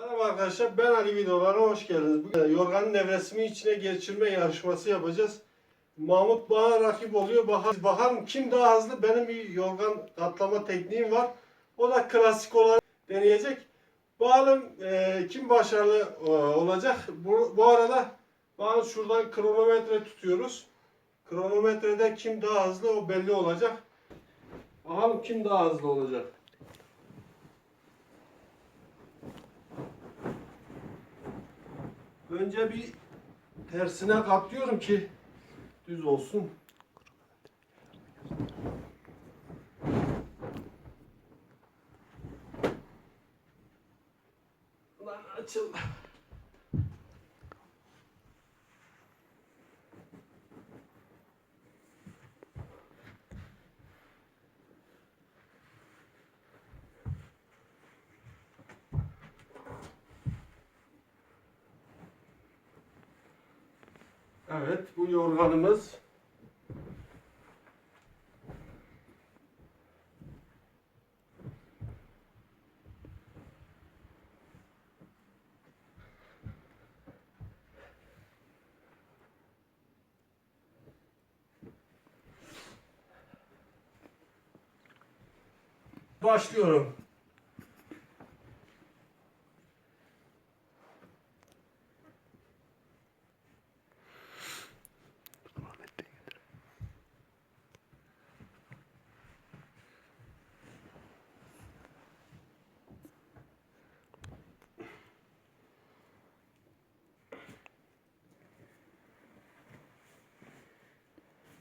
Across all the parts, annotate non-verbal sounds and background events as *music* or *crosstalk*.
Merhaba arkadaşlar ben Ali videolarına hoş geldiniz. Bugün yorganın nevresimi içine geçirme yarışması yapacağız. Mahmut bana rakip oluyor. Bakar, bakalım kim daha hızlı benim bir yorgan katlama tekniğim var. O da klasik olarak deneyecek. Bakalım e, kim başarılı e, olacak. Bu, bu arada bakalım şuradan kronometre tutuyoruz. Kronometrede kim daha hızlı o belli olacak. Bakalım kim daha hızlı olacak. Önce bir tersine katlıyorum ki düz olsun. Lan açıl. Evet bu yorganımız. Başlıyorum.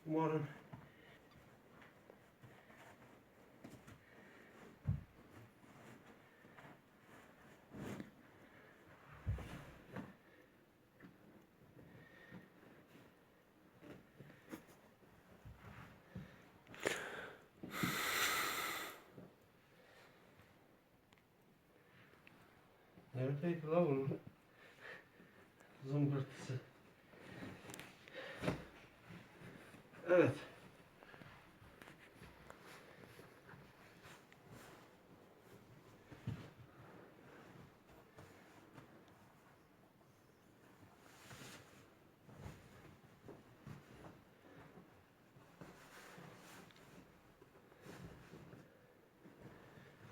one There are people all Evet.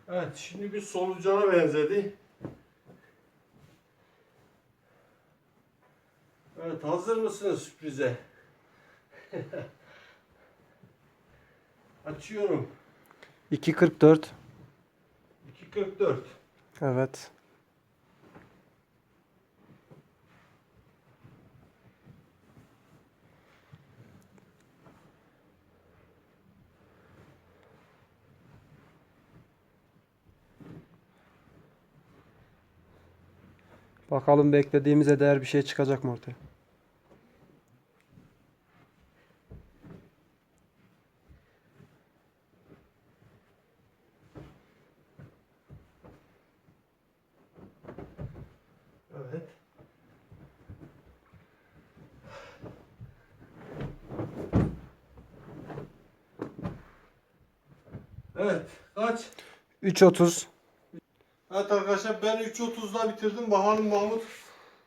Evet, şimdi bir solucana benzedi. Evet, hazır mısınız sürprize? *laughs* Açıyorum. 2.44. 2.44. Evet. Bakalım beklediğimize değer bir şey çıkacak mı ortaya? Evet. Evet, kaç? 3.30. Evet arkadaşlar ben 3.30'da bitirdim. Bakalım Mahmut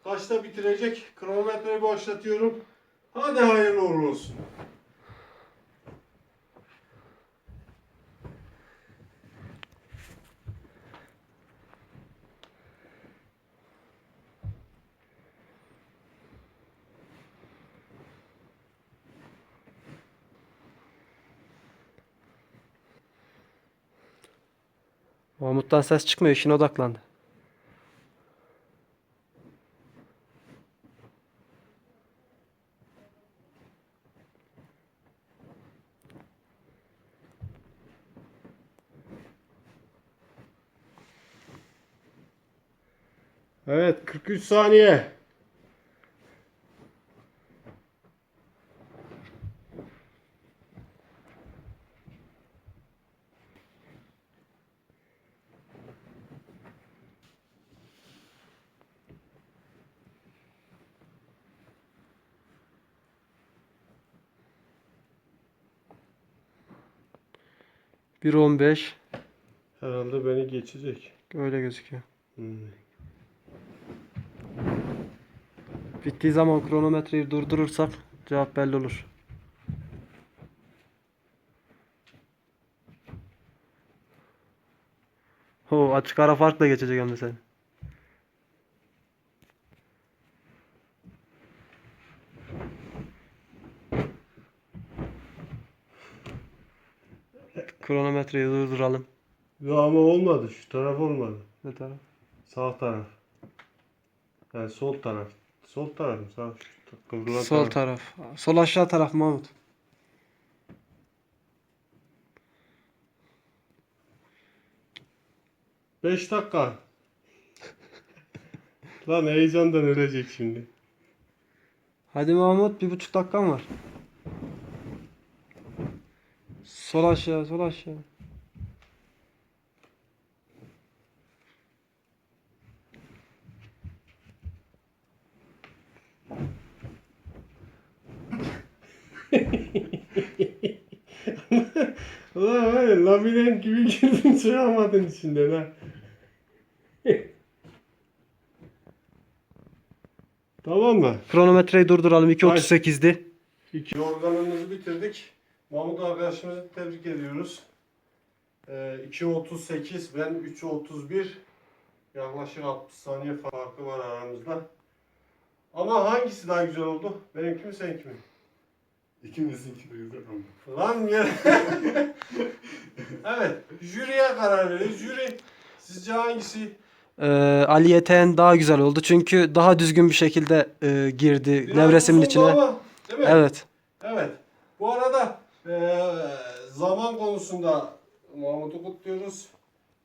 kaçta bitirecek? Kronometreyi başlatıyorum. Hadi hayırlı uğurlu olsun. Mahmut'tan ses çıkmıyor. işine odaklandı. Evet 43 saniye. 1.15 Herhalde beni geçecek. öyle gözüküyor. Hmm. Bittiği zaman kronometreyi durdurursak cevap belli olur. Ho açık ara farkla geçecek hem de sen. Kronometreyi durduralım. Yo ama olmadı. Şu taraf olmadı. Ne taraf? Sağ taraf. Yani sol taraf. Sol taraf mı? Sağ şu kıvrılan Sol taraf. Sol aşağı taraf Mahmut. Beş dakika. Lan heyecandan ölecek şimdi. Hadi Mahmut bir buçuk dakikan var. Sol aşağı, sol aşağı. *laughs* Ulan var ya labirent gibi girdin çıkamadın içinden ha. *laughs* tamam mı? Kronometreyi durduralım. 2.38'di. İki organımızı bitirdik. Mahmut arkadaşımızı tebrik ediyoruz. Ee, 2.38 ben 3.31 yaklaşık 60 saniye farkı var aramızda. Ama hangisi daha güzel oldu? Benimki mi seninki mi? İkimizinki de güzel oldu. Lan ya. *laughs* evet. Jüriye karar veriyoruz. Jüri sizce hangisi? Ee, Ali Yeten daha güzel oldu. Çünkü daha düzgün bir şekilde e, girdi Biraz nevresimin içine. ama, değil mi? Evet. Evet. Bu arada eee, zaman konusunda Mahmut'u kutluyoruz.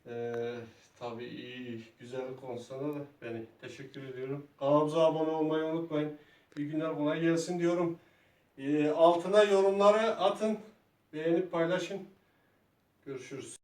Eee tabii iyi, güzel konusunda da beni teşekkür ediyorum. Kanalımıza abone olmayı unutmayın. İyi günler kolay gelsin diyorum. Eee, altına yorumları atın. Beğenip paylaşın. Görüşürüz.